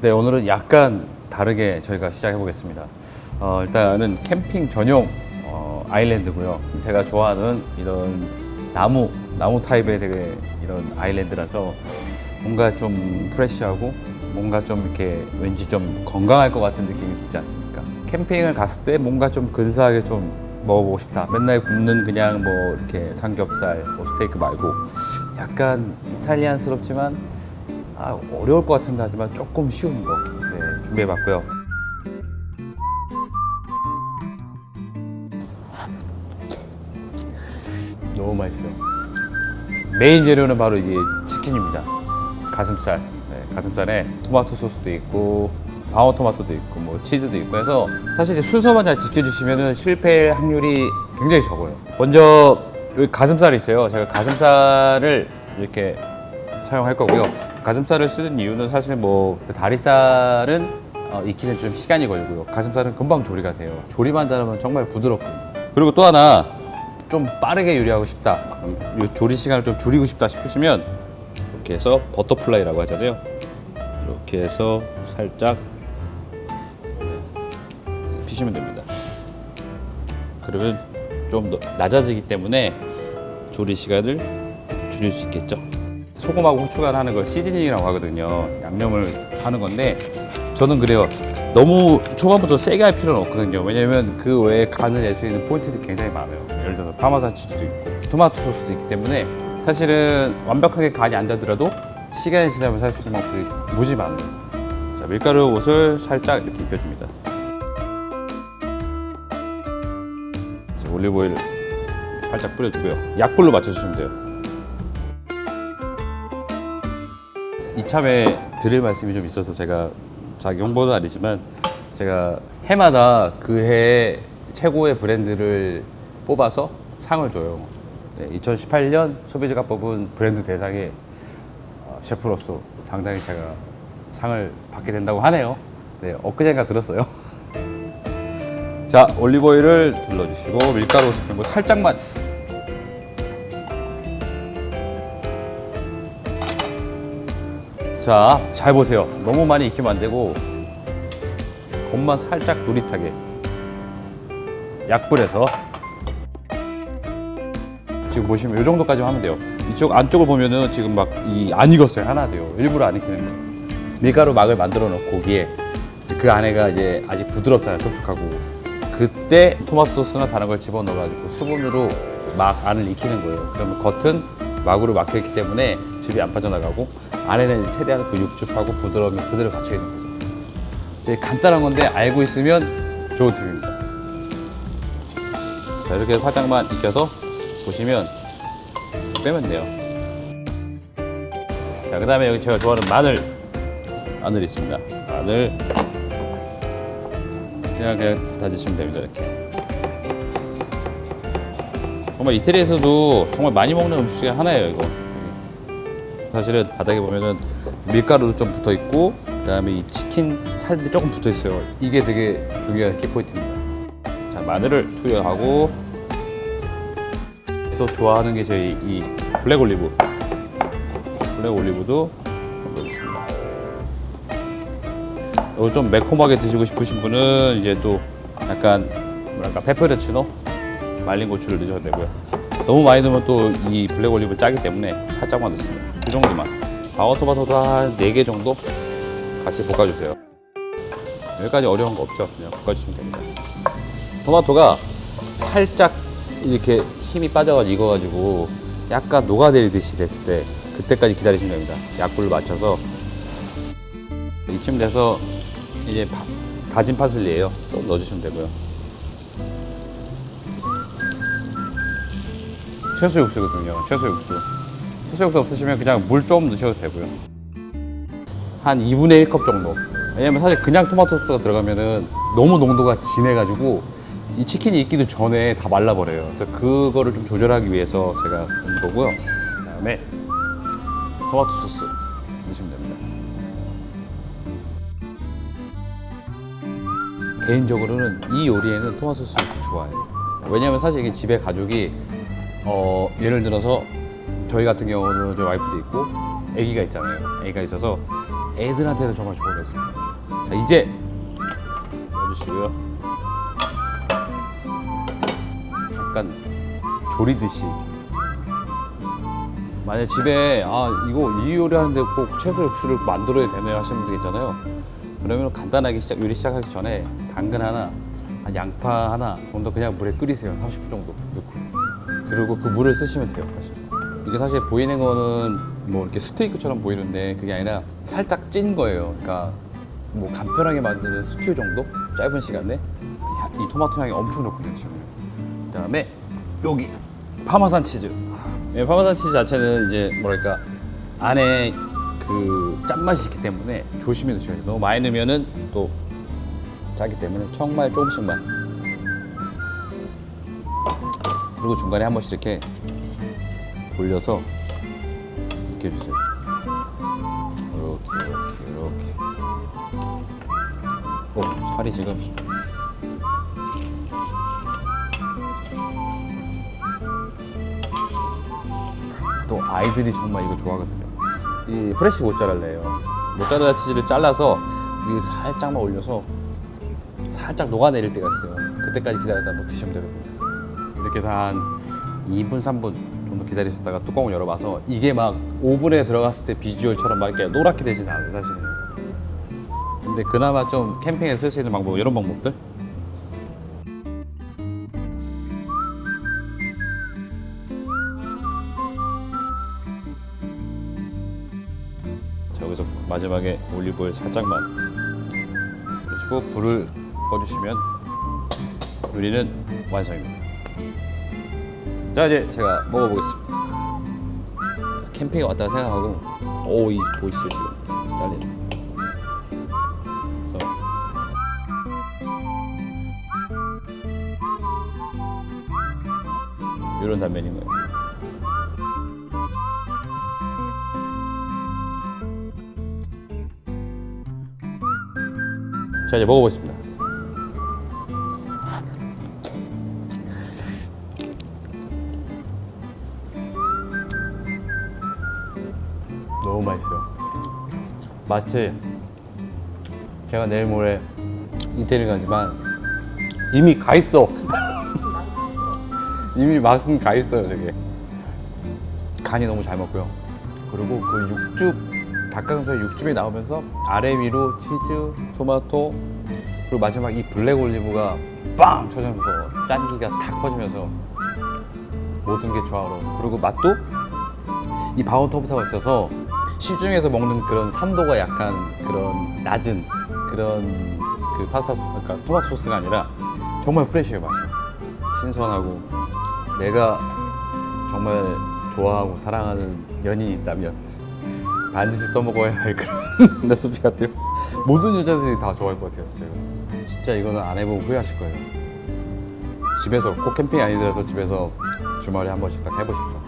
네, 오늘은 약간 다르게 저희가 시작해 보겠습니다. 어, 일단은 캠핑 전용 어, 아일랜드고요. 제가 좋아하는 이런 나무, 나무 타입의 되게 이런 아일랜드라서 뭔가 좀 프레시하고 뭔가 좀 이렇게 왠지 좀 건강할 것 같은 느낌이 들지 않습니까? 캠핑을 갔을 때 뭔가 좀 근사하게 좀 먹어보고 싶다. 맨날 굽는 그냥 뭐 이렇게 삼겹살, 뭐 스테이크 말고 약간 이탈리안스럽지만 아, 어려울 것 같은데 하지만 조금 쉬운 거 네, 준비해봤고요. 너무 맛있어요. 메인 재료는 바로 이제 치킨입니다. 가슴살. 네, 가슴살에 토마토 소스도 있고 방어 토마토도 있고 뭐 치즈도 있고 해서 사실 이제 순서만 잘 지켜주시면 실패 확률이 굉장히 적어요. 먼저 여기 가슴살이 있어요. 제가 가슴살을 이렇게 사용할 거고요. 가슴살을 쓰는 이유는 사실 뭐그 다리살은 어, 익히는 좀 시간이 걸리고요. 가슴살은 금방 조리가 돼요. 조리만 잘하면 정말 부드럽거든요. 그리고 또 하나 좀 빠르게 요리하고 싶다. 조리 시간을 좀 줄이고 싶다 싶으시면 이렇게 해서 버터플라이라고 하잖아요. 이렇게 해서 살짝 피시면 됩니다. 그러면 좀더 낮아지기 때문에 조리 시간을 줄일 수 있겠죠. 소금하고 후추가 하는 걸 시즈닝이라고 하거든요. 양념을 하는 건데 저는 그래요. 너무 초반부터 세게 할 필요는 없거든요. 왜냐면 그 외에 간을 낼 수 있는 포인트들이 굉장히 많아요. 예를 들어서 파마산 치즈도 있고 토마토 소스도 있기 때문에 사실은 완벽하게 간이 안 되더라도 시간이 지나면 살수 있는 방법이 무지 많아요. 자, 밀가루 옷을 살짝 이렇게 입혀줍니다. 자, 올리브오일 살짝 뿌려주고요. 약불로 맞춰주시면 돼요. 이참에 드릴 말씀이 좀 있어서 제가 자기 홍보는 아니지만 제가 해마다 그해 최고의 브랜드를 뽑아서 상을 줘요. 2018년 소비자가 뽑은 브랜드 대상에 어, 셰프로서 당당히 제가 상을 받게 된다고 하네요. 네, 엊그젠가 들었어요. 자, 올리브오일을 둘러주시고 밀가루 뭐 살짝만 자, 잘 보세요. 너무 많이 익히면 안 되고 겉만 살짝 노릿하게 약불에서 지금 보시면 이 정도까지만 하면 돼요. 이쪽 안쪽을 보면은 지금 막 이 안 익었어요. 하나 돼요. 일부러 안 익히는 거. 밀가루 막을 만들어 놓고 거기에 그 안에가 이제 아직 부드럽잖아요. 촉촉하고 그때 토마토 소스나 다른 걸 집어 넣어가지고 수분으로 막 안을 익히는 거예요. 그러면 겉은 막으로 막혀 있기 때문에 즙이 안 빠져나가고 안에는 최대한 그 육즙하고 부드러움이 그대로 갇혀 있는 거죠. 간단한 건데 알고 있으면 좋은 팁입니다. 자 이렇게 살짝만 익혀서 보시면 빼면 돼요. 자 그 다음에 여기 제가 좋아하는 마늘 마늘 있습니다. 마늘 그냥 그냥 다지시면 됩니다 이렇게. 정말 이태리에서도 정말 많이 먹는 음식 중에 하나예요 이거. 사실은 바닥에 보면은 밀가루도 좀 붙어 있고 그다음에 이 치킨 살들이 조금 붙어 있어요. 이게 되게 중요한 키포인트입니다. 자 마늘을 투여하고 또 좋아하는 게 저희 이 블랙 올리브 블랙 올리브도 좀 넣어주십니다. 이거 좀 매콤하게 드시고 싶으신 분은 이제 또 약간 뭐랄까 페퍼레치노 말린 고추를 넣으셔도 되고요. 너무 많이 넣으면 또 이 블랙 올리브 짜기 때문에 살짝만 넣습니다. 그 정도만. 방어토마토도 한 4개 정도 같이 볶아주세요. 여기까지 어려운 거 없죠. 그냥 볶아주시면 됩니다. 토마토가 살짝 이렇게 힘이 빠져가지고 익어가지고 약간 녹아내리듯이 됐을 때 그때까지 기다리시면 됩니다. 약불을 맞춰서 이쯤 돼서 이제 파- 다진 파슬리예요. 또 넣어주시면 되고요. 채소 육수거든요. 채소 육수. 채소 육수 없으시면 그냥 물 좀 넣으셔도 되고요. 한 2분의 1컵 정도. 왜냐면 사실 그냥 토마토 소스가 들어가면은 너무 농도가 진해가지고 이 치킨이 익기도 전에 다 말라버려요. 그래서 그거를 좀 조절하기 위해서 제가 넣은 거고요. 그 다음에 토마토 소스 넣으시면 됩니다. 개인적으로는 이 요리에는 토마토 소스를 더 좋아해요. 왜냐면 사실 이게 집에 가족이 어, 예를 들어서 저희 같은 경우는 저 와이프도 있고 아기가 있잖아요. 아기가 있어서 애들한테는 정말 좋은 레시피입니다. 자 이제 넣어주시고요. 약간 조리듯이. 만약 집에 아 이거 이 요리 하는데 꼭 채소 육수를 만들어야 되네 하시는 분들 있잖아요. 그러면 간단하게 시작, 요리 시작하기 전에 당근 하나, 한 양파 하나 정도 그냥 물에 끓이세요. 30분 정도 넣고. 그리고 그 물을 쓰시면 돼요. 사실. 이게 사실 보이는 거는 뭐 이렇게 스테이크처럼 보이는데 그게 아니라 살짝 찐 거예요. 그러니까 뭐 간편하게 만드는 스튜 정도? 짧은 시간에 야, 이 토마토 향이 엄청 좋거든요. 지금. 그다음에 여기 파마산 치즈. 예, 파마산 치즈 자체는 이제 뭐랄까 안에 그 짠맛이 있기 때문에 조심히 드셔야 돼요. 너무 많이 넣으면은 또 짜기 때문에 정말 조금씩만. 그리고 중간에 한 번씩 이렇게 돌려서 이렇게 해주세요. 이렇게 이렇게 이렇게. 어 살이 지금 또 아이들이 정말 이거 좋아하거든요. 이 프레시 모짜렐라예요. 모짜렐라 치즈를 잘라서 위에 살짝만 올려서 살짝 녹아내릴 때가 있어요. 그때까지 기다렸다 뭐 드시면 되거든요. 이렇게 해서 한 2분, 3분 정도 기다리셨다가 뚜껑을 열어봐서 이게 막 오븐에 들어갔을 때 비주얼처럼 막 이렇게 노랗게 되진 않아요, 사실은. 근데 그나마 좀 캠핑에 쓸 수 있는 방법, 이런 방법들? 자, 여기서 마지막에 올리브오일 살짝만 드시고 불을 꺼주시면 요리는 완성입니다. 자 이제 제가 먹어보겠습니다. 캠핑에 왔다가 생각하고 오이 보이시죠 지금. 그래서 이런 단면인 거예요. 자 이제 먹어보겠습니다. 맛있어요. 마치 제가 내일 모레 이태리 가지만 이미 가 있어. 이미 맛은 가 있어요, 되게. 간이 너무 잘 먹고요. 그리고 그 육즙 닭가슴살 육즙이 나오면서 아래 위로 치즈, 토마토 그리고 마지막 이 블랙 올리브가 빵 쳐지면서 짠기가 탁 퍼지면서 모든 게 조화로 그리고 맛도 이 바온 토마토가 있어서 시중에서 먹는 그런 산도가 약간 그런 낮은 그런 그 파스타 소 그러니까 토마토 소스가 아니라 정말 프레시해요 맛이. 신선하고 내가 정말 좋아하고 사랑하는 연인이 있다면 반드시 써먹어야 할 그런 레시피 같아요. 모든 여자들이 다 좋아할 것 같아요 진짜 이거. 진짜 이거는 안 해보면 후회하실 거예요. 집에서 꼭 캠핑이 아니더라도 집에서 주말에 한 번씩 딱 해보십시오